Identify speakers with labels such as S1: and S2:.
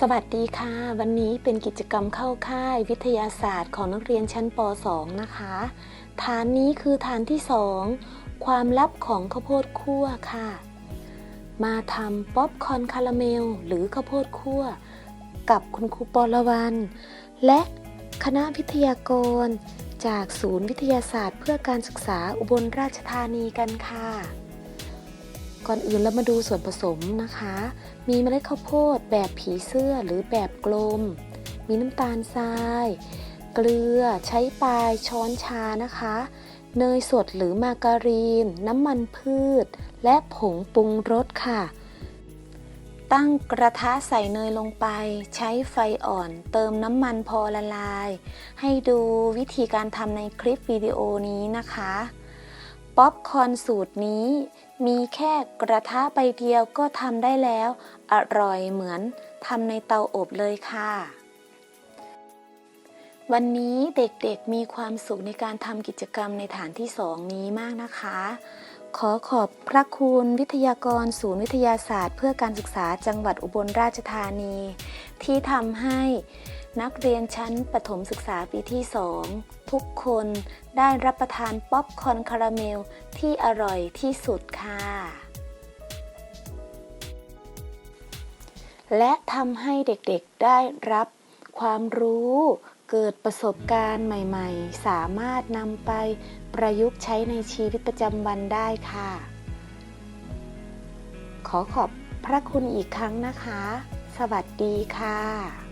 S1: สวัสดีค่ะ วันนี้เป็นกิจกรรมเข้าค่ายวิทยาศาสตร์ของนักเรียนชั้นป .2 นะคะ ฐานนี้คือฐานที่ 2 ความลับของข้าวโพดคั่วค่ะ มาทำป๊อปคอร์นคาราเมล หรือข้าวโพดคั่ว กับคุณครูปรวัน และคณะวิทยากร จากศูนย์วิทยาศาสตร์ เพื่อการศึกษาอุบลราชธานีกันค่ะ ก่อนอื่นเรามาดูส่วนผสมนะคะ มีเมล็ดข้าวโพดแบบผีเสื้อหรือแบบกลม มีน้ำตาลทราย เกลือ ใช้ปลายช้อนชานะคะ เนยสดหรือมาการีน น้ำมันพืช และผงปรุงรสค่ะ ตั้งกระทะใส่เนยลงไป ใช้ไฟอ่อน เติมน้ำมันพอละลาย ให้ดูวิธีการทำในคลิปวิดีโอนี้นะคะ ป๊อปคอนสูตรนี้ มีแค่กระทะใบเดียวก็ทำได้แล้ว อร่อยเหมือนทำในเตาอบเลยค่ะ วันนี้เด็กๆมีความสุขในการทำกิจกรรมในฐานที่สองนี้มากนะคะ ขอขอบพระคุณวิทยากรศูนย์วิทยาศาสตร์ เพื่อการศึกษาจังหวัดอุบลราชธานี ที่ทำให้นักเรียนชั้นประถมศึกษาปีที่ 2 ทุกคนได้รับประทานป๊อปคอร์นคาราเมลที่อร่อยที่สุดค่ะ และทำให้เด็กๆได้รับความรู้ เกิดประสบการณ์ใหม่ ๆ สามารถนำไปประยุกต์ใช้ในชีวิตประจำวันได้ค่ะ ขอขอบพระคุณอีกครั้งนะคะ สวัสดีค่ะ